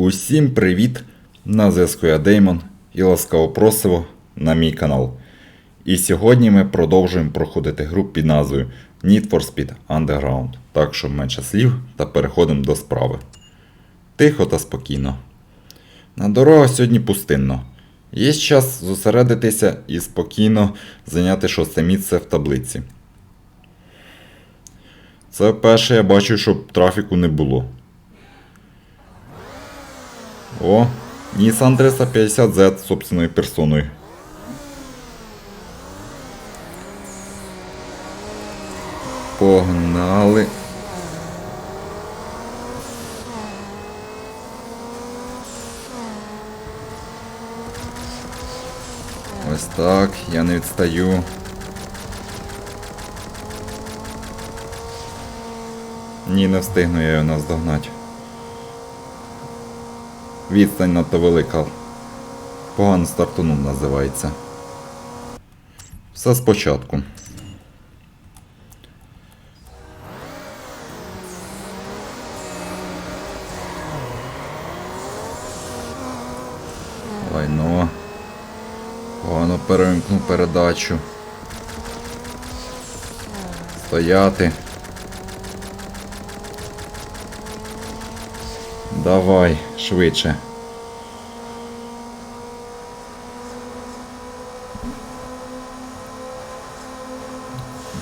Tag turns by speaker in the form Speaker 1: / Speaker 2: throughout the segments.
Speaker 1: Усім привіт! На зв'язку я Деймон і ласкаво просимо на мій канал. І сьогодні ми продовжуємо проходити гру під назвою Need for Speed Underground. Так що менше слів та переходимо до справи. Тихо та спокійно. На дорогах сьогодні пустинно. Є час зосередитися і спокійно зайняти шосте місце в таблиці. Це перше я бачу, щоб трафіку не було. О, Nissan 350Z з собственною персоною. Погнали. Ось так, я не відстаю. Ні, не встигну я його наздогнати. Відстань надто велика. Погано стартунув називається. Все спочатку. Лайно. Погано перемкнув передачу. Стояти. Давай, швидше.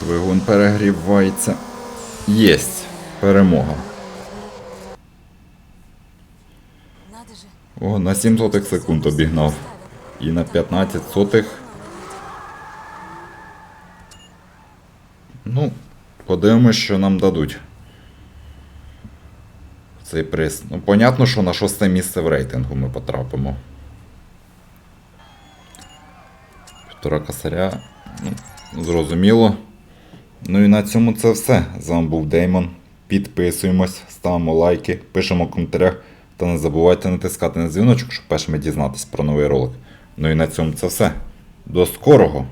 Speaker 1: Двигун перегрівається. Єсть. Перемога. О, на 7 сотих секунд обігнав. І на 15 сотих. Ну, подивимось, що нам дадуть. Цей приз. Ну, понятно, що на шосте місце в рейтингу ми потрапимо. Півтора косаря. Ну, зрозуміло. Ну і на цьому це все. З вами був Деймон. Підписуємось, ставимо лайки, пишемо в коментарях та не забувайте натискати на дзвіночок, щоб першими дізнатися про новий ролик. Ну і на цьому це все. До скорого!